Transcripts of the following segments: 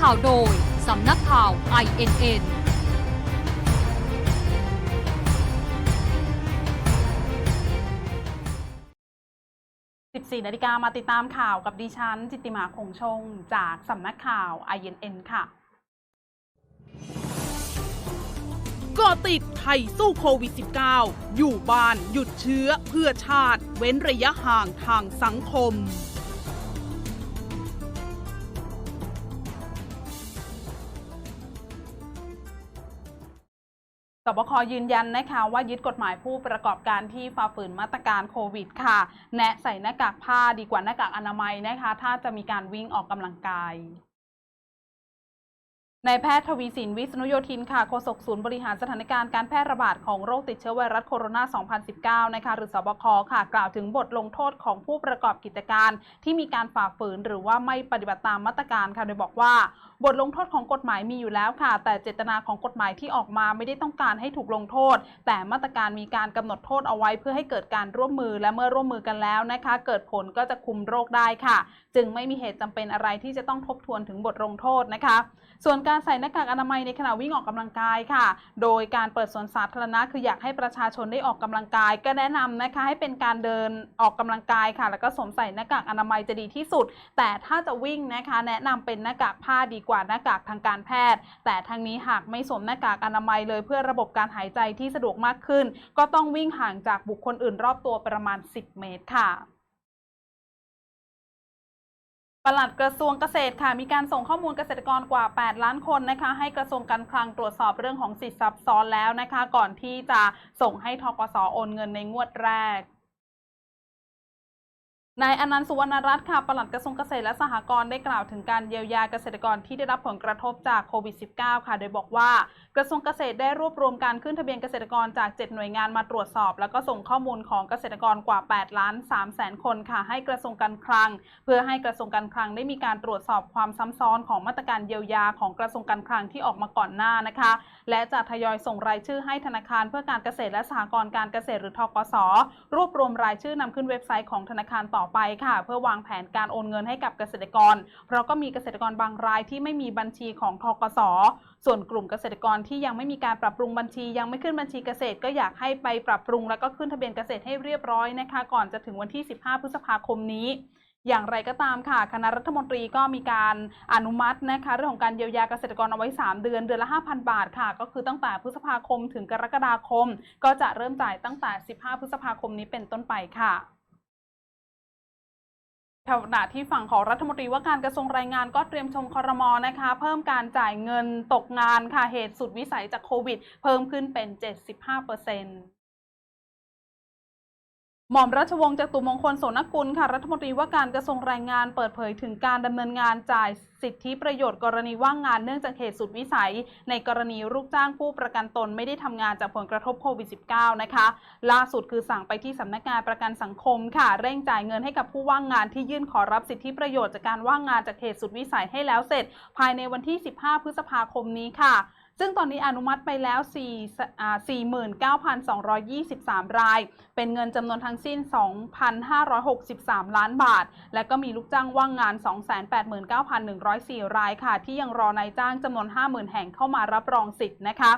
ข่าวโดย สำนักข่าว INN 14นาฬิกามาติดตามข่าวกับดิฉัน จิตติมาคงชง จากสำนักข่าว INN ค่ะกาะติดไทยสู้โควิด -19 อยู่บ้านหยุดเชื้อเพื่อชาติ เว้นระยะห่างทางสังคม บคยืนยันนะคะว่ายึดกฎหมายผู้ประกอบการที่ฝ่าฝืนมาตรการโควิดค่ะ แนะใส่หน้ากากผ้าดีกว่าหน้ากากอนามัยนะคะ ถ้าจะมีการวิ่งออกกำลังกาย นายแพทย์ทวีสินวิษณุโยธินค่ะโฆษกศูนย์บริหารสถานการณ์การแพร่ระบาดของโรคติดเชื้อไวรัสโคโรนา 2019 นะคะหรือสบคค่ะ กล่าวถึงบทลงโทษของผู้ประกอบกิจการ ที่มีการฝ่าฝืนหรือว่าไม่ปฏิบัติตามมาตรการค่ะ โดยบอกว่า บทลงโทษของกฎหมายมีอยู่แล้วค่ะ แต่เจตนาของกฎหมายที่ออกมาไม่ได้ต้องการให้ถูกลงโทษ แต่มาตรการมีการกำหนดโทษเอาไว้ เพื่อให้เกิดการร่วมมือและเมื่อร่วมมือกันแล้วนะคะ เกิดผลก็จะคุมโรคได้ค่ะ จึงไม่มีเหตุจำเป็นอะไรที่จะต้องทบทวนถึงบทลงโทษนะคะ ส่วนการใส่หน้ากากอนามัยในขณะวิ่งออกกำลังกายค่ะ โดยการเปิดสวนสาธารณะคืออยากให้ประชาชนได้ออกกำลังกาย ก็แนะนำนะคะให้เป็นการเดินออกกำลังกายค่ะ แล้วก็สวมใส่หน้ากากอนามัยจะดีที่สุด แต่ถ้าจะวิ่งนะคะ แนะนำเป็นหน้ากากผ้าดีกว่าหน้ากากทางการแพทย์ แต่ทางนี้หากไม่สวมหน้ากากอนามัยเลยเพื่อระบบการหายใจที่สะดวกมากขึ้น ก็ต้องวิ่งห่างจากบุคคลอื่นรอบตัวประมาณ 10 เมตรค่ะ ปลัดกระทรวงเกษตรค่ะมีการส่งข้อมูลเกษตรกรกว่า 8 ล้านคนนะคะให้กระทรวงการคลังตรวจสอบเรื่องของสิทธิซับซ้อนแล้วนะคะ ก่อนที่จะส่งให้ทกสโอนเงินในงวดแรก นายอนันต์สุวรรณรัตน์ค่ะปลัดกระทรวงเกษตรและสหกรณ์ได้กล่าวถึงการเยียวยาเกษตรกรที่ได้รับผลกระทบจากโควิด -19 ค่ะ โดยบอกว่ากระทรวงเกษตรได้รวบรวมการขึ้นทะเบียนเกษตรกรจาก 7 หน่วยงานมาตรวจสอบ แล้วก็ส่งข้อมูลของเกษตรกรกว่า 8 ล้าน3แสนคนค่ะ ให้กระทรวงการคลัง เพื่อให้กระทรวงการคลังได้มีการตรวจสอบความซ้ำซ้อนของมาตรการเยียวยาของกระทรวงการคลังที่ออกมาก่อนหน้านะคะ และจะทยอยส่งรายชื่อให้ธนาคารเพื่อการเกษตรและสหกรณ์การเกษตรหรือทกสรวบรวมรายชื่อนำขึ้นเว็บไซต์ของธนาคารต่อไปค่ะ เพื่อวางแผนการโอนเงินให้กับเกษตรกร เพราะก็มีเกษตรกรบางรายที่ไม่มีบัญชีของทกสส่วนกลุ่มเกษตรกรที่ยังไม่มีการปรับปรุงบัญชี ยังไม่ขึ้นบัญชีเกษตรก็อยากให้ไปปรับปรุง แล้วก็ขึ้นทะเบียนเกษตรให้เรียบร้อยนะคะ ก่อนจะถึงวันที่ 15 พฤษภาคมนี้อย่างไรก็ตามค่ะ คณะรัฐมนตรีก็มีการอนุมัตินะคะ เรื่องของการเยียวยาเกษตรกรเอาไว้ 3 เดือนเดือนละ 5,000 บาทค่ะ ก็คือตั้งแต่พฤษภาคมถึงกรกฎาคม ก็จะเริ่มจ่ายตั้งแต่ 15 พฤษภาคมนี้เป็นต้นไปค่ะ ขณะที่ฝั่งของรัฐมนตรีว่าการกระทรวงแรงงานก็เตรียมชมคอรมอนะคะ เพิ่มการจ่ายเงินตกงานค่ะเหตุสุดวิสัยจากโควิด เพิ่มขึ้นเป็น 75%เปอร์เซ็นต์ หม่อมราชวงศ์จตุมงคลโสนกุลค่ะ รัฐมนตรีว่าการกระทรวงแรงงานเปิดเผยถึงการดำเนินงานจ่ายสิทธิประโยชน์กรณีว่างงานเนื่องจากเหตุสุดวิสัย ในกรณีลูกจ้างผู้ประกันตนไม่ได้ทำงานจากผลกระทบโควิด -19 นะคะ ล่าสุดคือสั่งไปที่สำนักงานประกันสังคมค่ะ เร่งจ่ายเงินให้กับผู้ว่างงานที่ยื่นขอรับสิทธิประโยชน์จากการว่างงานจากเหตุสุดวิสัยให้แล้วเสร็จ ภายในวันที่ 15 พฤษภาคมนี้ค่ะ ซึ่งตอนนี้อนุมัติไปแล้ว4 49,223 ราย เป็นเงินจำนวนทั้งสิ้น 2,563 ล้านบาท และก็มีลูกจ้างว่างงาน 289,104 รายค่ะ ที่ยังรอนายจ้างจำนวน 50,000 แห่งเข้ามารับรองสิทธิ์นะคะ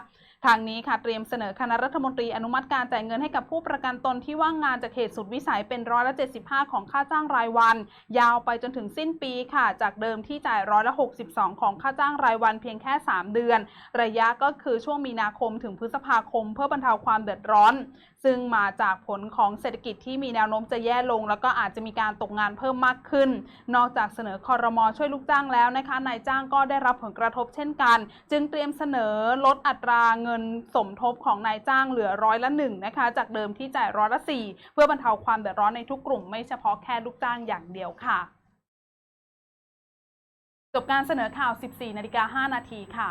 ทางนี้ค่ะเตรียมเสนอคณะรัฐมนตรีอนุมัติการจ่ายเงินให้กับผู้ประกันตนที่ว่างงานจากเหตุสุดวิสัยเป็นร้อยละ75 ของค่าจ้างรายวัน ยาวไปจนถึงสิ้นปีค่ะ จากเดิมที่จ่ายร้อยละ62 ของค่าจ้างรายวันเพียงแค่ 3 เดือน ระยะก็คือช่วงมีนาคมถึงพฤษภาคม เพื่อบรรเทาความเดือดร้อน ซึ่งมาจากผลของเศรษฐกิจที่มีแนวโน้มจะแย่ลง แล้วก็อาจจะมีการตกงานเพิ่มมากขึ้น นอกจากเสนอคอรมอช่วยลูกจ้างแล้วนะคะนายจ้างก็ได้รับผลกระทบเช่นกัน จึงเตรียมเสนอลดอัตราเงินสมทบของนายจ้างเหลือร้อยละหนึ่งนะคะจากเดิมที่จ่ายร้อยละสี่เพื่อบรรเทาความเดือดร้อนในทุกกลุ่มไม่เฉพาะแค่ลูกจ้างอย่างเดียวค่ะ จบการเสนอข่าว 14 นาฬิกา 5 นาทีค่ะ